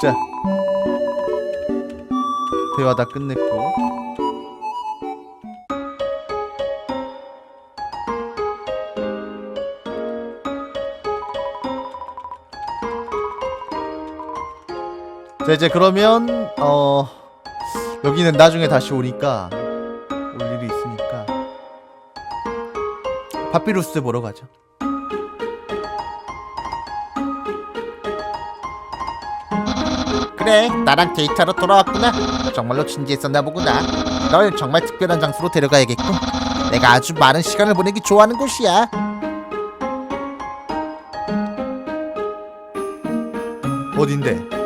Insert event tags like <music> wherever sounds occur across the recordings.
자 대화 다 끝냈고 자 이제 그러면 어 여기는 나중에 다시 오니까 올 일이 있으니까 파피루스 보러 가죠. 그래 나랑 데이트하러 돌아왔구나 정말로 진지했었나 보구나 널 정말 특별한 장소로 데려가야겠군 내가 아주 많은 시간을 보내기 좋아하는 곳이야 어딘데?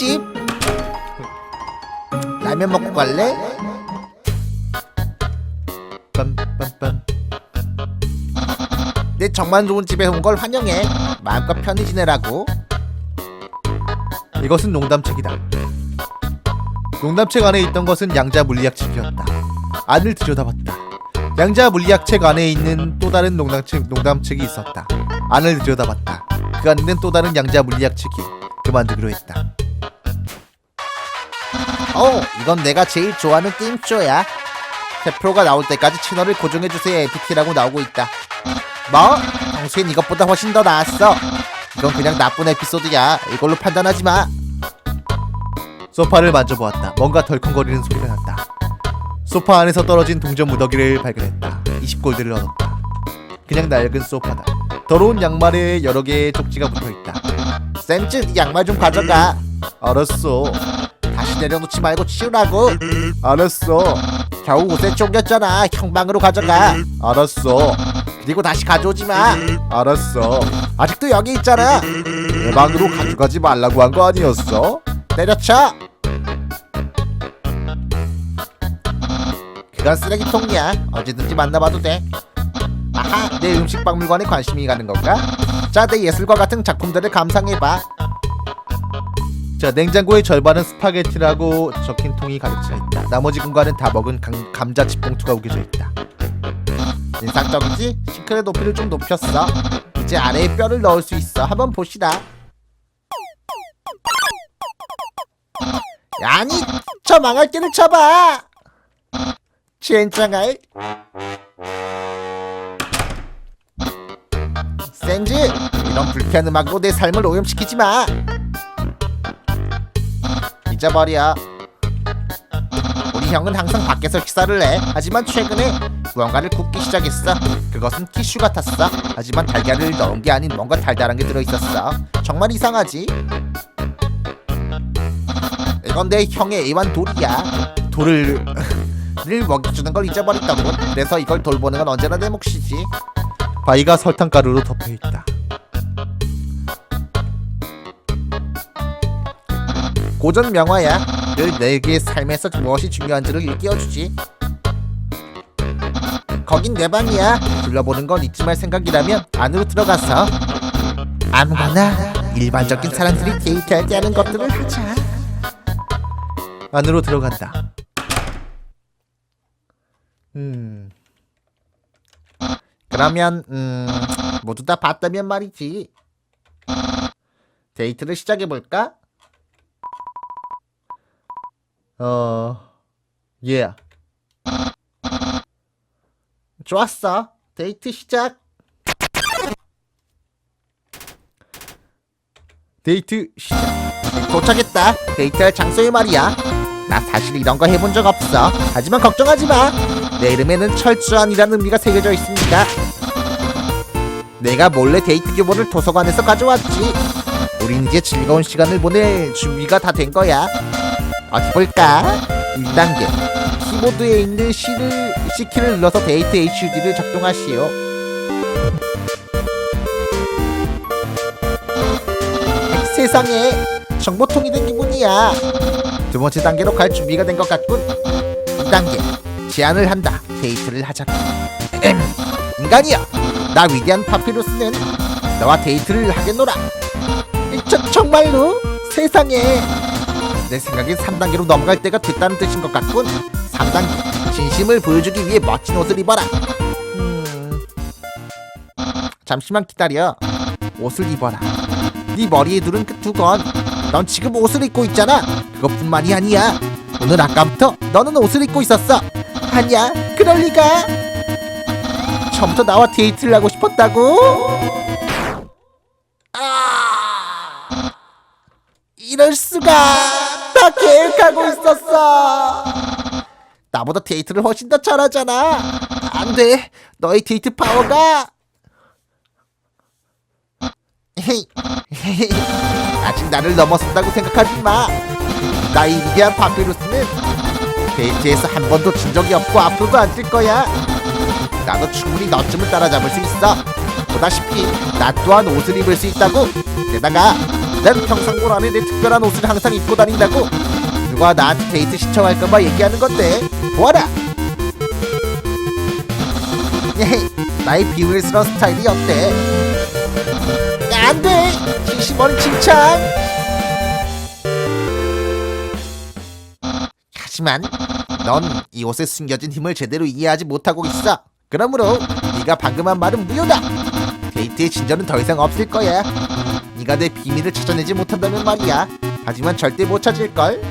집 라면 먹고 갈래? 내 정말 좋은 집에 온 걸 환영해 마음껏 편히 지내라고 이것은 농담책이다. 농담책 안에 있던 것은 양자 물리학책이었다. 안을 들여다봤다. 양자 물리학책 안에 있는 또 다른 농담책 농담책이 있었다. 안을 들여다봤다. 그 안에는 또 다른 양자 물리학책이 그만두기로 했다. 어 이건 내가 제일 좋아하는 게임쇼야 대표가 나올 때까지 채널을 고정해주세요 에피티라고 나오고 있다 뭐? 평소엔 이것보다 훨씬 더 나았어 이건 그냥 나쁜 에피소드야 이걸로 판단하지 마 소파를 만져보았다. 뭔가 덜컹거리는 소리가 났다. 소파 안에서 떨어진 동전 무더기를 발견했다. 20골드를 얻었다. 그냥 낡은 소파다. 더러운 양말에 여러 개의 쪽지가 붙어있다. 이 양말 좀 가져가 알았어. 내려놓지 말고 치우라고 알았어. 겨우 옷에 쫑겼잖아 형방으로 가져가 알았어. 그리고 다시 가져오지 마 알았어. 아직도 여기 있잖아 내 방으로 가져가지 말라고 한 거 아니었어? 때려쳐 그건 쓰레기통이야 언제든지 만나봐도 돼 아하 내 음식 박물관에 관심이 가는 건가? 자 내 예술과 같은 작품들을 감상해봐 자, 냉장고의 절반은 스파게티라고 적힌 통이 가득 차 있다. 나머지 공간은 다 먹은 감, 감자칩 봉투가 우겨져 있다. 인상적이지? 싱크대 높이를 좀 높였어 이제 아래에 뼈를 넣을 수 있어 한번 보시라 아니 저 망할 때를 쳐봐 젠장할 센즈 이런 불쾌한 음악으로 내 삶을 오염시키지 마 잊어버려 우리 형은 항상 밖에서 식사를 해. 하지만 최근에 무언가를 굽기 시작했어. 그것은 키슈 같았어. 하지만 달걀을 넣은 게 아닌 뭔가 달달한 게 들어있었어. 정말 이상하지? 이건 내 형의 애완 돌이야. 돌을 <laughs> 늘 먹여주는 걸 잊어버렸다고. 그래서 이걸 돌보는 건 언제나 내 몫이지. 바위가 설탕가루로 덮여 있다. 고전 명화야. 늘 내게 삶에서 무엇이 중요한지를 일깨워주지. 거긴 내 방이야. 둘러보는 건 잊지 말 생각이라면 안으로 들어가서. 아무거나 일반적인 사람들이 데이트할 때 하는 것들을 하자. 안으로 들어간다. 음, 그러면 음 모두 다 봤다면 말이지. 데이트를 시작해 볼까? 어, 예. 좋았어 데이트 시작 데이트 시작. 도착했다. 데이트할 장소에 말이야. 나 사실 이런 거 해본 적 없어. 하지만 걱정하지 마. 내 이름에는 철주안이라는 의미가 새겨져 있으니까. 내가 몰래 데이트 교본을 도서관에서 가져왔지. 우린 이제 즐거운 시간을 보낼 준비가 다 된 거야. 어디 볼까? 1단계. 키보드에 있는 C를, C키를 눌러서 데이트 HUD를 작동하시오. 세상에 정보통이 된 기분이야. 두 번째 단계로 갈 준비가 된 것 같군. 2단계 제안을 한다. 데이트를 하자고. 엠. 인간이여 나 위대한 파피루스는 너와 데이트를 하겠노라 저, 정말로 세상에 내 생각엔 3단계로 넘어갈 때가 됐다는 뜻인 것 같군. 3단계 진심을 보여주기 위해 멋진 옷을 입어라. 음... 잠시만 기다려. 옷을 입어라. 네 머리에 두른 그 두건 넌 지금 옷을 입고 있잖아. 그것뿐만이 아니야. 오늘 아까부터 너는 옷을 입고 있었어. 아니야. 그럴 리가. 처음부터 나와 데이트를 하고 싶었다고. 아 이럴 수가 다 계획하고 있었어 나보다 데이트를 훨씬 더 잘하잖아 안 돼 너의 데이트 파워가 <laughs> 아직 나를 넘어섰다고 생각하지 마. 나의 위대한 파피루스는 데이트에서 한 번도 진 적이 없고 앞으로도 안 질 거야. 나도 충분히 너쯤을 따라잡을 수 있어. 보다시피 나 또한 옷을 입을 수 있다고. 게다가 난 평상복 안에 내 특별한 옷을 항상 입고 다닌다고. 누가 나한테 데이트 신청할까봐 얘기하는 건데 보아라. 나의 비밀스러운 스타일이 어때? 안돼 진심 어린 칭찬 하지만 넌 이 옷에 숨겨진 힘을 제대로 이해하지 못하고 있어 그러므로 네가 방금 한 말은 무효다 데이트의 진전은 더 이상 없을 거야 네가 내 비밀을 찾아내지 못한다면 말이야. 하지만 절대 못 찾을걸.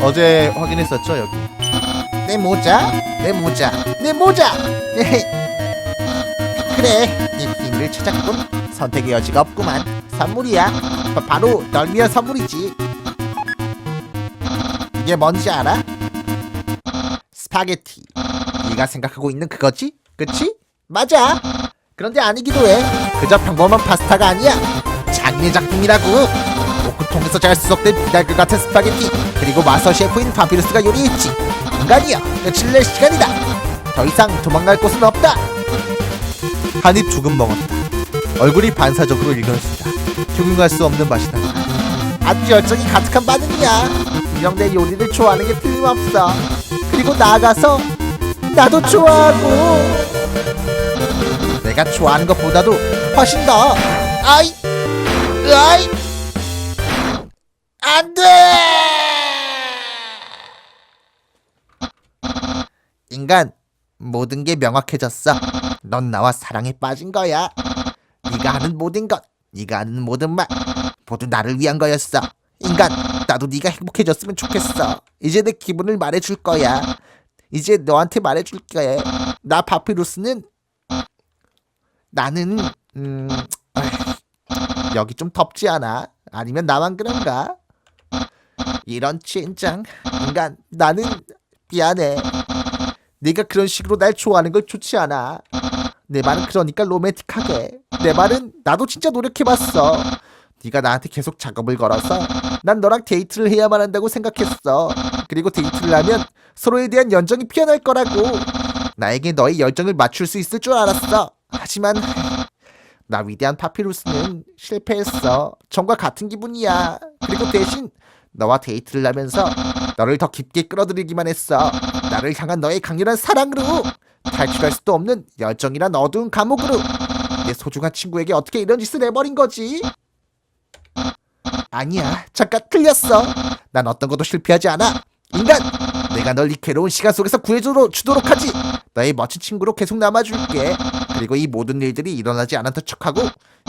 어제 확인했었죠 여기. 내 모자? 내 모자? 내 모자! <laughs> 그래 네 비밀을 찾았군 선택의 여지가 없구만. 선물이야. 바, 바로 널 위한 선물이지. 이게 뭔지 알아? 스파게티. 네가 생각하고 있는 그거지? 그치? 맞아. 그런데 아니기도 해 그저 평범한 파스타가 아니야. 장례 작품이라고. 오크통에서 잘 수속된 비달그 같은 스파게티 그리고 마서 셰프인 파피루스가 요리했지. 인간이여 며칠 낼 시간이다. 더 이상 도망갈 곳은 없다. 한입 조금 먹었다. 얼굴이 반사적으로 일그러진다. 적응할 수 없는 맛이 난다. 아주 열정이 가득한 반응이야. 분명 내 요리를 좋아하는 게 틀림없어. 그리고 나아가서 나도 좋아하고. 내가 좋아하는 것보다도 더 아이 아이 안 돼 인간 모든 게 명확해졌어 넌 나와 사랑에 빠진 거야 네가 하는 모든 것 네가 하는 모든 말 모두 나를 위한 거였어. 인간, 나도 네가 행복해졌으면 좋겠어. 이제 내 기분을 말해줄 거야. 이제 너한테 말해줄게. 나 파피루스는 나는 음 여기 좀 덥지 않아? 아니면 나만 그런가? 이런 젠장 인간 나는 미안해. 네가 그런 식으로 날 좋아하는 걸 좋지 않아. 내 말은 그러니까 로맨틱하게. 내 말은 나도 진짜 노력해봤어. 네가 나한테 계속 작업을 걸어서 난 너랑 데이트를 해야만 한다고 생각했어. 그리고 데이트를 하면 서로에 대한 연정이 피어날 거라고. 나에게 너의 열정을 맞출 수 있을 줄 알았어. 하지만 나 위대한 파피루스는 실패했어. 전과 같은 기분이야. 그리고 대신 너와 데이트를 하면서 너를 더 깊게 끌어들이기만 했어. 나를 향한 너의 강렬한 사랑으로 탈출할 수도 없는 열정이란 어두운 감옥으로 내 소중한 친구에게 어떻게 이런 짓을 해버린 거지? 아니야, 잠깐 틀렸어. 난 어떤 것도 실패하지 않아. 인간, 내가 널 이 괴로운 시간 속에서 구해주도록 주도록 하지. 너의 멋진 친구로 계속 남아줄게. 그리고 이 모든 일들이 일어나지 않았던 척하고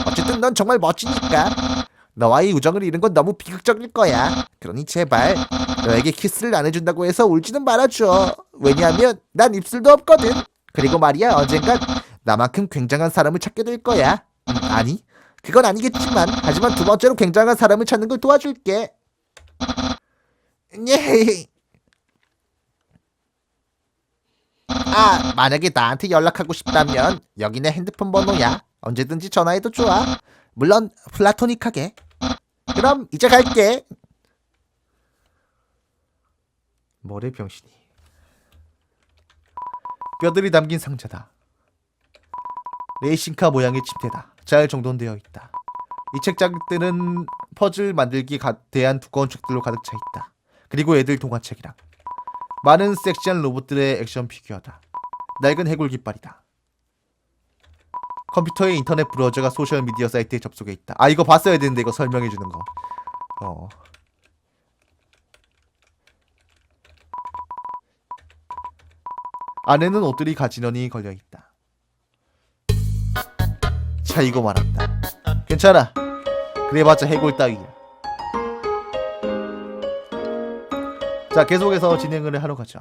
어쨌든 넌 정말 멋지니까. 너와의 우정을 잃은 건 너무 비극적일 거야. 그러니 제발 너에게 키스를 안 해준다고 해서 울지는 말아줘. 왜냐하면 난 입술도 없거든. 그리고 말이야 언젠간 나만큼 굉장한 사람을 찾게 될 거야. 음, 아니, 그건 아니겠지만 하지만 두 번째로 굉장한 사람을 찾는 걸 도와줄게. 예. 아, 만약에 나한테 연락하고 싶다면 여기 내 핸드폰 번호야. 언제든지 전화해도 좋아. 물론 플라토닉하게. 그럼 이제 갈게. 뭐래 병신이. 뼈들이 담긴 상자다. 레이싱카 모양의 침대다. 잘 정돈되어 있다. 이 책장들은 퍼즐 만들기에 가- 대한 두꺼운 책들로 가득 차 있다. 그리고 애들 동화책이랑 많은 섹시한 로봇들의 액션 피규어다. 낡은 해골 깃발이다. 컴퓨터의 인터넷 브라우저가 소셜 미디어 사이트에 접속해 있다. 아 이거 봤어야 되는데 이거 설명해 주는 거. 어. 안에는 옷들이 가지런히 걸려 있다. 자 이거 말한다. 괜찮아. 그래봤자 해골 따위야. 자 계속해서 진행을 하러 가죠.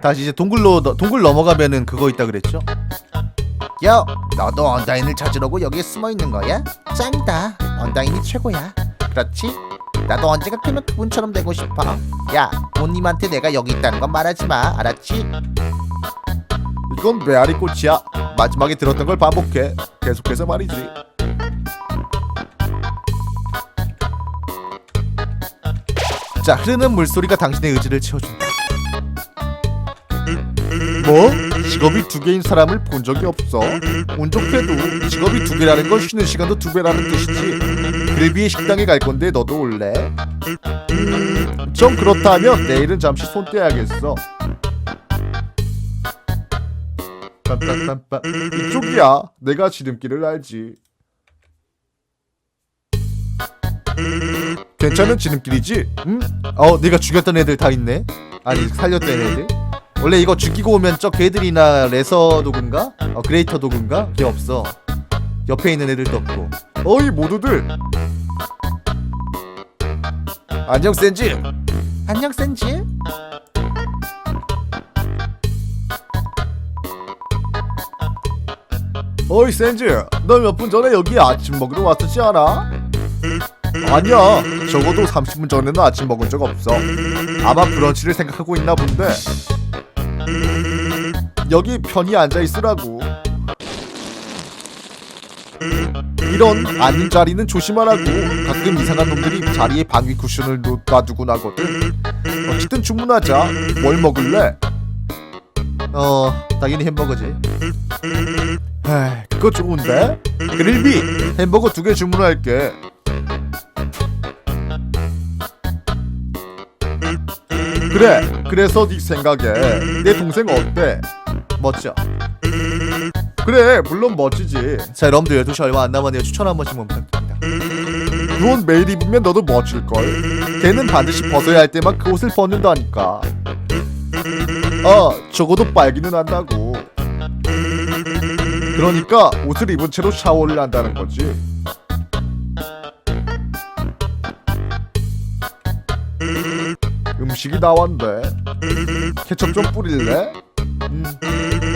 다시 이제 동굴로 너- 동굴 넘어가면은 그거 있다 그랬죠? 야, 너도 언다인을 찾으려고 여기에 숨어 있는 거야? 짱이다. 언다인이 최고야. 그렇지? 나도 언제가 크면 그분처럼 되고 싶어. 야, 부모님한테 내가 여기 있다는 건 말하지 마. 알았지? 이건 메아리 꽃이야. 마지막에 들었던 걸 반복해. 계속해서 말이지. 자, 흐르는 물소리가 당신의 의지를 채워준다. 뭐? 직업이 두 개인 사람을 본 적이 없어. 운 좋게도 직업이 두 개라는 건 쉬는 시간도 두 배라는 뜻이지. 그래비의 식당에 갈 건데 너도 올래? 음, 좀 그렇다면 내일은 잠시 손 떼야겠어. 이쪽이야 내가 지름길을 알지 괜찮은 지름길이지? 응? 어 네가 죽였던 애들 다 있네 아니 살렸던 애들 원래 이거 죽이고 오면 저 개들이나 레서 도구인가? 어 그레이터 도구인가? 걔 없어 옆에 있는 애들도 없고. 어이 모두들. 안녕 센지. 안녕, 센지. 어이 센지. 너 몇 분 전에 여기 아침 먹으러 왔었지 않아? 아니야. 적어도 30분 전에는 아침 먹은 적 없어. 아마 브런치를 생각하고 있나 본데. 여기 편히 앉아 있으라고 이런 앉는 자리는 조심하라고 가끔 이상한 놈들이 자리에 방위 쿠션을 놓- 놔두곤 하거든 어쨌든 주문하자 뭘 먹을래? 어 당연히 햄버거지 에이, 그거 좋은데? 그릴비 햄버거 두 개 주문할게. 그래, 그래서 네 생각에 내 동생 어때? 멋져. 그래, 물론 멋지지. 자, 여러분들 12시 얼마 안 남았네요. 추천 한 번씩만 부탁드립니다. 그옷 매일 입으면 너도 멋질걸. 걔는 반드시 벗어야 할 때만 그 옷을 벗는다니까. 아, 적어도 빨기는 한다고. 그러니까 옷을 입은 채로 샤워를 한다는 거지. 음식이 나왔네. 케첩 좀 뿌릴래? 음.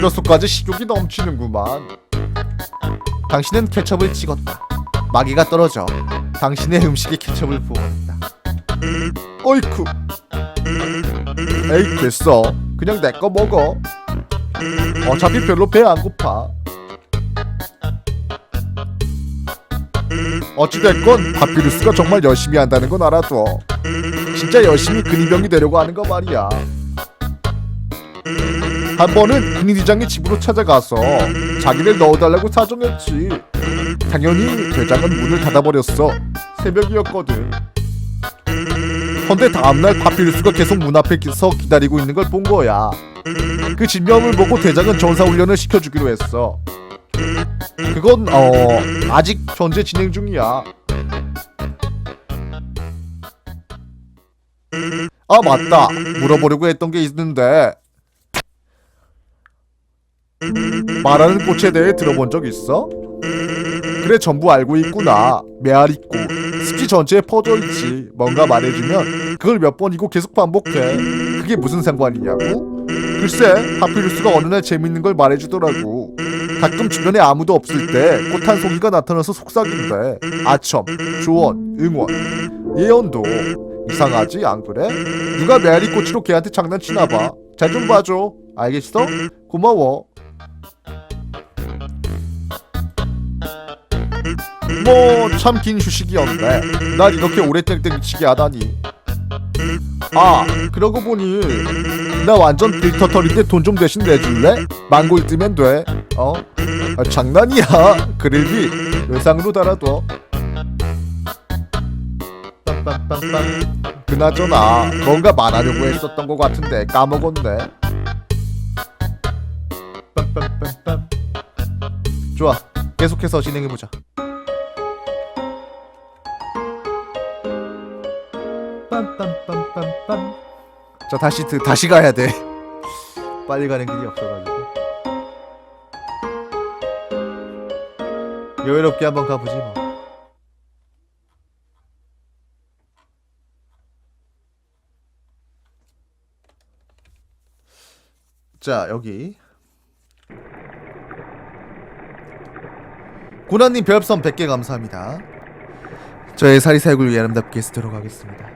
뼛속까지 식욕이 넘치는구만. 당신은 케첩을 찍었다. 마귀가 떨어져 당신의 음식에 케첩을 부어버린다. 어이쿠. 에이 됐어. 그냥 내 거 먹어. 어차피 별로 배 안 고파. 어찌됐건 바피루스가 정말 열심히 한다는 건 알아둬. 진짜 열심히 근위병이 되려고 하는 거 말이야. 한 번은 근위대장의 집으로 찾아가서 자기를 넣어달라고 사정했지. 당연히 대장은 문을 닫아버렸어. 새벽이었거든. 헌데 다음날 파피루스가 계속 문 앞에서 기다리고 있는 걸 본 거야. 그 진명을 보고 대장은 전사 훈련을 시켜주기로 했어. 그건 어 아직 현재 진행 중이야. 아 맞다 물어보려고 했던 게 있는데 말하는 꽃에 대해 들어본 적 있어? 그래 전부 알고 있구나. 메아리 꽃. 습지 전체에 퍼져 있지. 뭔가 말해주면 그걸 몇 번이고 계속 반복해. 그게 무슨 상관이냐고? 글쎄 파피루스가 어느 날 재밌는 걸 말해주더라고. 가끔 주변에 아무도 없을 때 꽃 한 송이가 나타나서 속삭인대. 아첨, 조언, 응원, 예언도. 이상하지? 안 그래? 누가 메아리 꽃으로 걔한테 장난치나 봐. 잘 좀 봐줘. 알겠어? 고마워 뭐 참 긴 휴식이었네 날 이렇게 오래 땡땡 치게 하다니 아 그러고 보니 나 완전 빅터털인데 돈 좀 대신 내줄래? 망고 있으면 돼. 어? 아, 장난이야. 그릴비 외상으로 달아둬. 그나저나 뭔가 말하려고 했었던 것 같은데 까먹었네. 좋아. 계속해서 진행해 보자. 빰빰빰빰빰. 자 다시 드, 다시 가야 돼. <laughs> 빨리 가는 길이 없어가지고. 여유롭게 한번 가보지 뭐. 자 여기 고난님 별풍선 100개 감사합니다. 저의 사리사욕을 위해 아름답게 쓰도록 하겠습니다.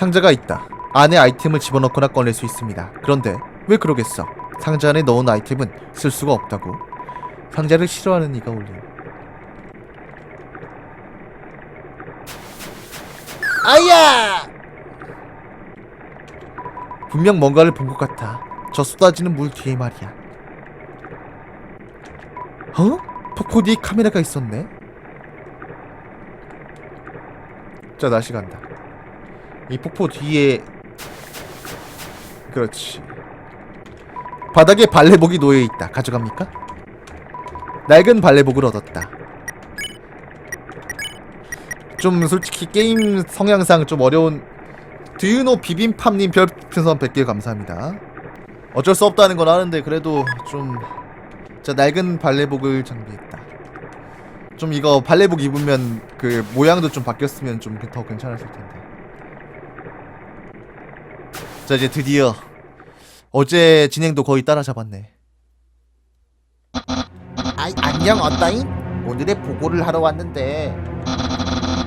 상자가 있다. 안에 아이템을 집어넣거나 꺼낼 수 있습니다. 그런데 왜 그러겠어? 상자 안에 넣은 아이템은 쓸 수가 없다고. 상자를 싫어하는 이가 올림. 아야! 분명 뭔가를 본 것 같아. 저 쏟아지는 물 뒤에 말이야. 어? 뒤에 카메라가 있었네. 자 다시 간다. 이 폭포 뒤에 그렇지. 바닥에 발레복이 놓여 있다. 가져갑니까? 낡은 발레복을 얻었다. 좀 솔직히 게임 성향상 좀 어려운 드유노 비빔팝님 별풍선 100개 감사합니다. 어쩔 수 없다는 건 아는데 그래도 좀 자 낡은 발레복을 장비했다. 좀 이거 발레복 입으면 그 모양도 좀 바뀌었으면 좀 더 괜찮았을 텐데. 자 이제 드디어 어제 진행도 거의 따라잡았네. 아이, 안녕 언다인 오늘의 보고를 하러 왔는데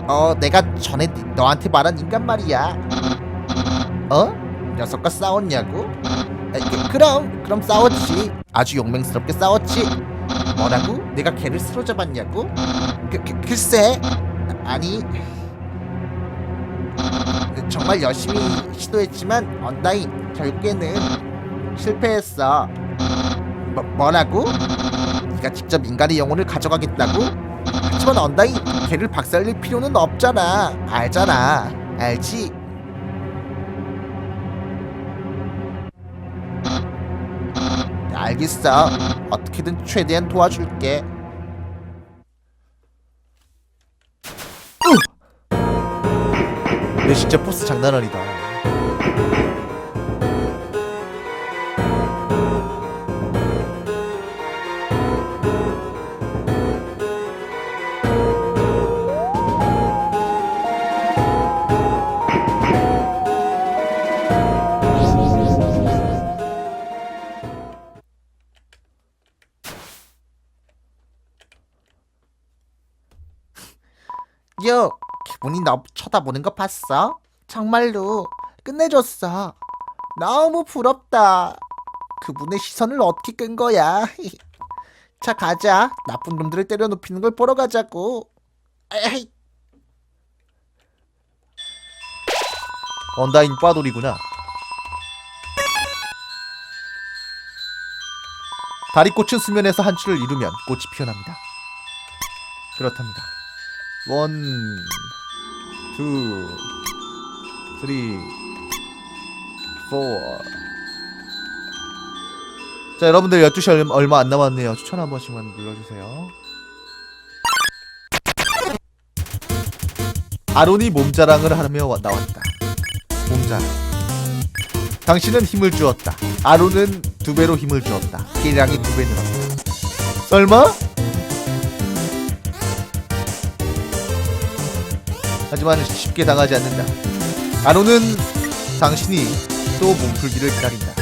어 내가 전에 니- 너한테 말한 인간 말이야 어? 녀석과 싸웠냐고? 아, 그, 그럼 그럼 싸웠지 아주 용맹스럽게 싸웠지 뭐라고? 내가 걔를 쓰러져봤냐고? 그, 그, 글쎄 아니 정말 열심히 시도했지만 언다인 결국에는 실패했어 뭐, 뭐라고? 네가 직접 인간의 영혼을 가져가겠다고? 하지만 언다인 걔를 박살낼 필요는 없잖아 알잖아 알지? 알겠어 어떻게든 최대한 도와줄게 근데 진짜 포스 장난 아니다. 기분이 너 쳐다보는 거 봤어? 정말로 끝내줬어 너무 부럽다 그분의 시선을 어떻게 끈 거야 <laughs> 자 가자 나쁜 놈들을 때려 눕히는 걸 보러 가자고 에이, 언다인 빠돌이구나. 다리꽃은 수면에서 한 줄을 이루면 꽃이 피어납니다. 그렇답니다. 원, 투, 쓰리, 포. 자, 여러분들 12시 얼마, 안 남았네요. 추천 한 번씩만 눌러주세요. 아론이 몸자랑을 하며 와- 나왔다. 몸자랑. 당신은 힘을 주었다. 아론은 두 배로 힘을 주었다. 기량이 두 배 늘었다. 설마? 하지만 쉽게 당하지 않는다. 아론은 당신이 또 몸풀기를 기다린다.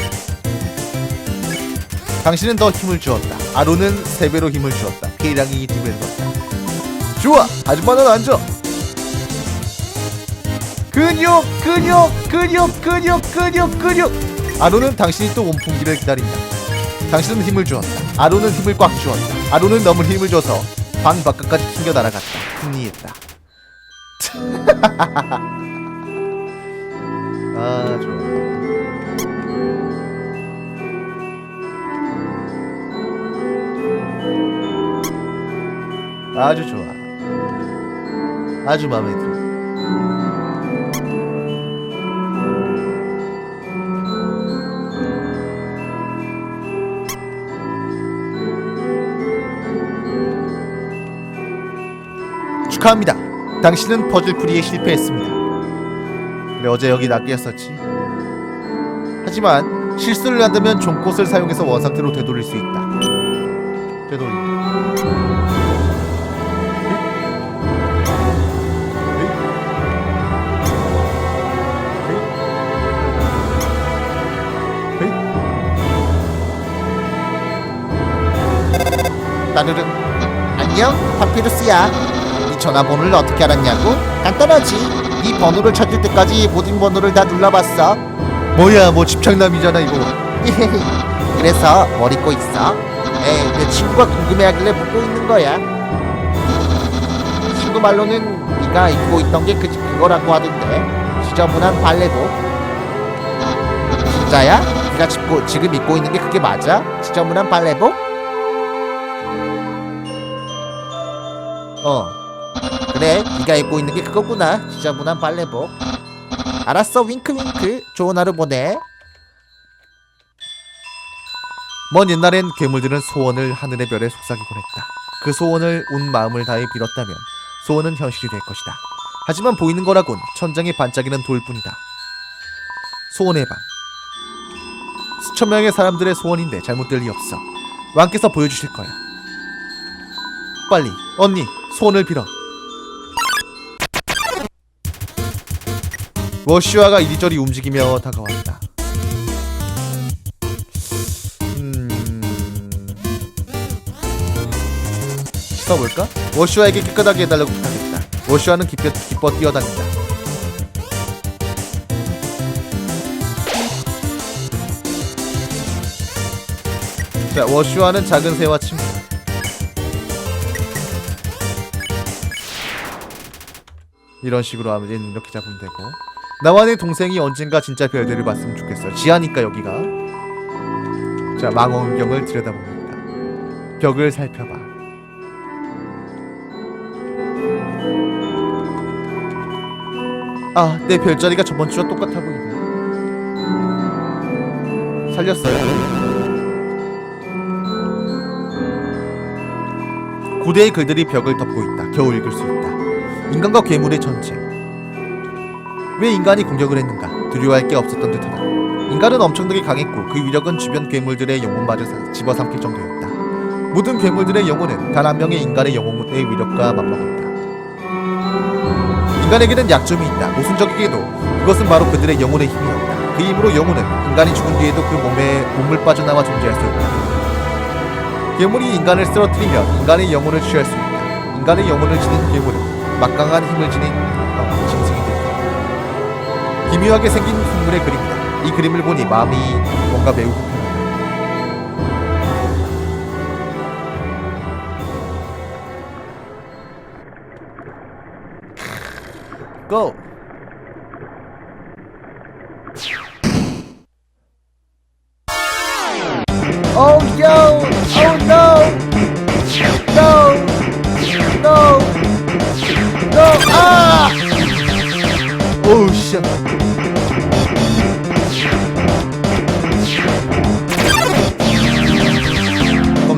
당신은 더 힘을 주었다. 아론은 세 배로 힘을 주었다. 기량이 두배 늘었다. 좋아! 아줌마는 앉아! 근육 근육 근육 근육 근육 근육 아로는 당신이 또 원풍기를 기다린다. 당신은 힘을 주었다. 아로는 힘을 꽉 주었다. 아로는 너무 힘을 줘서 방 바깥까지 튕겨 날아갔다. 승리했다. 아 좋아. 아주 좋아. 아주 마음에 들어. 축하합니다. 당신은 퍼즐 풀이에 실패했습니다. 그래 어제 여기 낚였었지. 하지만 실수를 한다면 종꽃을 사용해서 원상태로 되돌릴 수 있다. 되돌린다. 따르릉 안녕 파피루스야 네 전화번호를 어떻게 알았냐고? 간단하지 네 번호를 찾을 때까지 모든 번호를 다 눌러봤어 뭐야 뭐 집착남이잖아 이거. <laughs> 그래서 뭘 입고 있어? 에이 내 친구가 궁금해하길래 묻고 있는 거야 친구 말로는 네가 입고 있던 게 그, 그거라고 하던데 지저분한 발레복 진짜야? 네가 집고, 지금 입고 있는 게 그게 맞아? 지저분한 발레복? 어 그래 네가 입고 있는 게 그거구나 지저분한 발레복 알았어 윙크윙크 좋은 하루 보내 먼 옛날엔 괴물들은 소원을 하늘의 별에 속삭이곤 했다. 그 소원을 온 마음을 다해 빌었다면 소원은 현실이 될 것이다. 하지만 보이는 거라곤 천장에 반짝이는 돌뿐이다. 소원의 방. 수천 명의 사람들의 소원인데 잘못될 리 없어. 왕께서 보여주실 거야. 빨리 언니 소원을 빌어. 워슈아가 이리저리 움직이며 다가왔다. 음... 써볼까? 워슈아에게 깨끗하게 해달라고 부탁했다. 워슈아는 기뻐, 기뻐 뛰어다닌다. 자, 워슈아는 작은 새와 친구. 이런 식으로 하면 얘는 이렇게 잡으면 되고 나와 내 동생이 언젠가 진짜 별들을 봤으면 좋겠어 지하니까 여기가. 자 망원경을 들여다봅니다. 벽을 살펴봐. 아 내 별자리가 저번 주와 똑같아 보이네. 살렸어요? 고대의 글들이 벽을 덮고 있다. 겨우 읽을 수 있다. 인간과 괴물의 전쟁 왜 인간이 공격을 했는가 두려워할 게 없었던 듯하다 인간은 엄청나게 강했고 그 위력은 주변 괴물들의 영혼마저 사- 집어삼킬 정도였다. 모든 괴물들의 영혼은 단 한 명의 인간의 영혼의 위력과 맞먹었다. 인간에게는 약점이 있다. 모순적이게도 그것은 바로 그들의 영혼의 힘이었다. 그 힘으로 영혼은 인간이 죽은 뒤에도 그 몸에 몸을 빠져나와 존재할 수 있다. 괴물이 인간을 쓰러뜨리면 인간의 영혼을 취할 수 있다. 인간의 영혼을 지닌 괴물은 막강한 힘을 지닌 어, 된다. 기묘하게 생긴 생물의 그림이다. 이 그림을 보니 마음이 뭔가 매우. 고!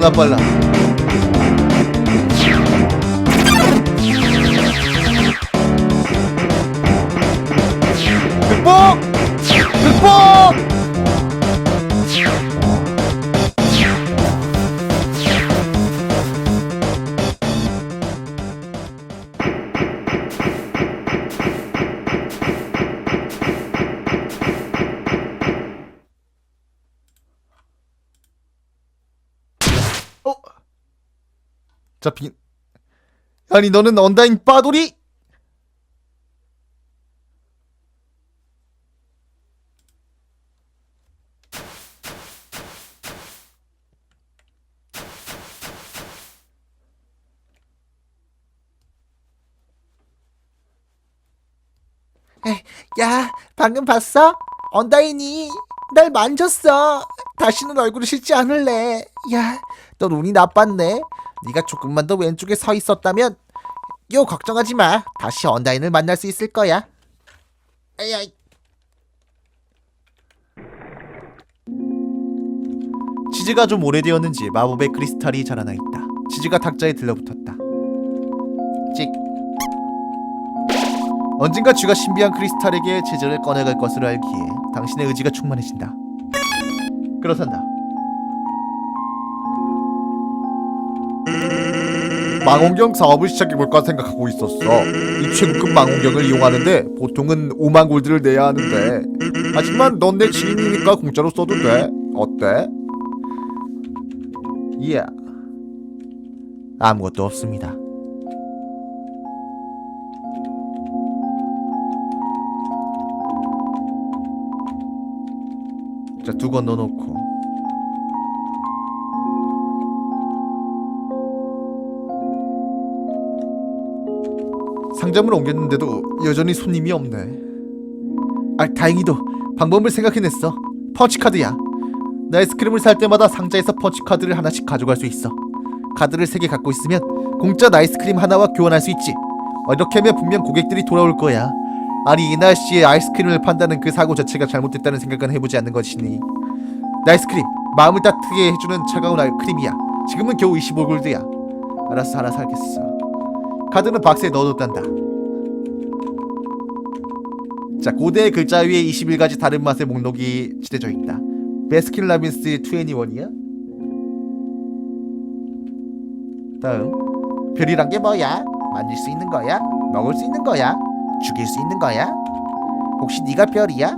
겁나 빨라. 극복! 극복! 잡힌 아니 너는 언다인 빠돌이? <laughs> 야, 방금 봤어? 언다인이 날 만졌어. 다시는 얼굴을 싣지 않을래. 야, 넌 운이 나빴네. 네가 조금만 더 왼쪽에 서 있었다면 요 걱정하지 마. 다시 언다인을 만날 수 있을 거야. 아야, 치즈가 좀 오래되었는지 마법의 크리스탈이 자라나 있다. 치즈가 탁자에 들러붙었다. 찍. 언젠가 쥐가 신비한 크리스탈에게 치즈를 꺼내갈 것으로 알기에 당신의 의지가 충만해진다. 그렇단다. 망원경 사업을 시작해볼까 생각하고 있었어. 이 최고급 망원경을 이용하는데 보통은 5만 골드를 내야 하는데 하지만 넌 내 지인이니까 공짜로 써도 돼. 어때? 예. 아무것도 없습니다. 자, 두 건 넣어놓고. 상점을 옮겼는데도 여전히 손님이 없네. 아, 다행히도 방법을 생각해냈어. 펀치카드야. 나 아이스크림을 살 때마다 상자에서 펀치카드를 하나씩 가져갈 수 있어. 카드를 세개 갖고 있으면 공짜 아이스크림 하나와 교환할 수 있지. 어, 이렇게 하면 분명 고객들이 돌아올 거야. 아니 이 날씨에 아이스크림을 판다는 그 사고 자체가 잘못됐다는 생각은 해보지 않는 것이니. 나 아이스크림 마음을 따뜻하게 해주는 차가운 아이크림이야. 지금은 겨우 25골드야. 알았어 하나 살겠어. 카드는 박스에 넣어뒀단다. 자 고대의 글자 위에 21가지 다른 맛의 목록이 칠해져 있다. 베스킨 라빈스 21이야? 다음 별이란 게 뭐야? 만질 수 있는 거야? 먹을 수 있는 거야? 죽일 수 있는 거야? 혹시 네가 별이야?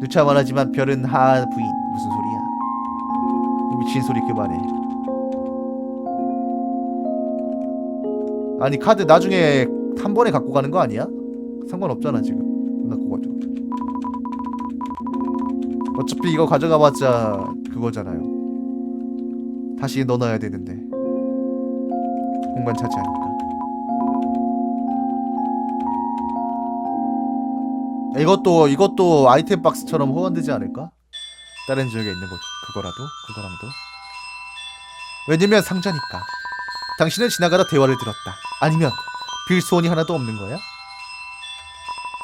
누차 말하지만 별은 하 부인 무슨 소리야? 미친 소리 그만해. 아니 카드 나중에 한 번에 갖고 가는 거 아니야? 상관없잖아 지금. 갖고 가죠. 어차피 이거 가져가봤자 그거잖아요. 다시 넣어놔야 되는데 공간 차지하니까. 이것도 이것도 아이템 박스처럼 호환되지 않을까? 다른 지역에 있는 것 그거라도 그거랑도 왜냐면 상자니까 당신은 지나가다 대화를 들었다 아니면 빌소원이 하나도 없는 거야?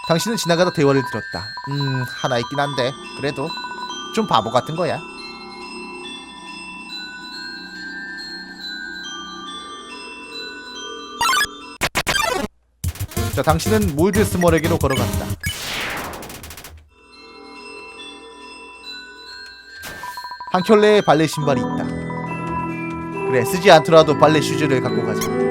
당신은 지나가다 대화를 들었다 음 하나 있긴 한데 그래도 좀 바보 같은 거야. 자 당신은 몰드 스몰에게로 걸어갔다 한 켤레의 발레 신발이 있다 그래 쓰지 않더라도 발레 슈즈를 갖고 가자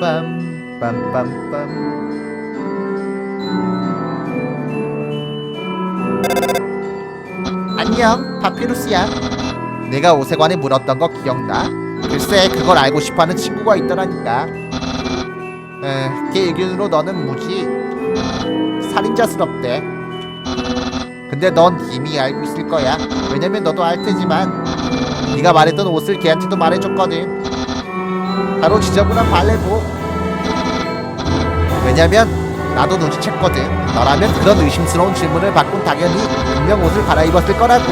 빰빰 빰빰 안녕 파피루스야. 내가 오세관에 물었던 거 기억나? 글쎄 그걸 알고 싶어하는 친구가 있더라니까. 에, 걔 의견으로 너는 무지 살인자스럽대. 근데 넌 이미 알고 있을 거야. 왜냐면 너도 알 테지만 네가 말했던 옷을 걔한테도 말해줬거든. 바로 지저분한 발레복. 왜냐면 나도 눈치챘거든. 너라면 그런 의심스러운 질문을 받곤 당연히 분명 옷을 갈아입었을 거라고.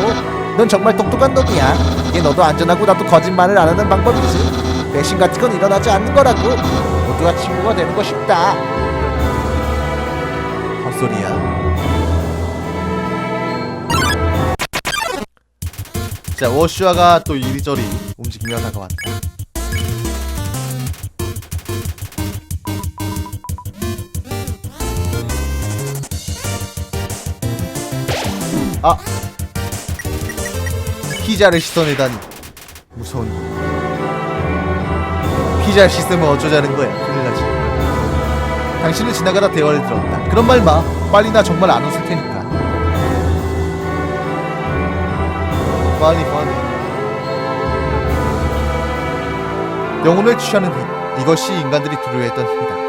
넌 정말 똑똑한 놈이야. 이게 너도 안전하고 나도 거짓말을 안 하는 방법이지. 배신 같은 건 일어나지 않는 거라고. 모두가 친구가 되는 거 쉽다. 헛소리야. 자, 워슈아가 또 이리저리 움직이며 다가왔다. 아! 피자를 씻어내다니 무서운 일. 피자 씻으면 어쩌자는 거야 큰일 나지 당신은 지나가다 대화를 들었다. 그런 말 마. 빨리 나 정말 안 웃을 테니까. 빨리 빨리. 영혼을 취하는 힘. 이것이 인간들이 두려워했던 힘이다.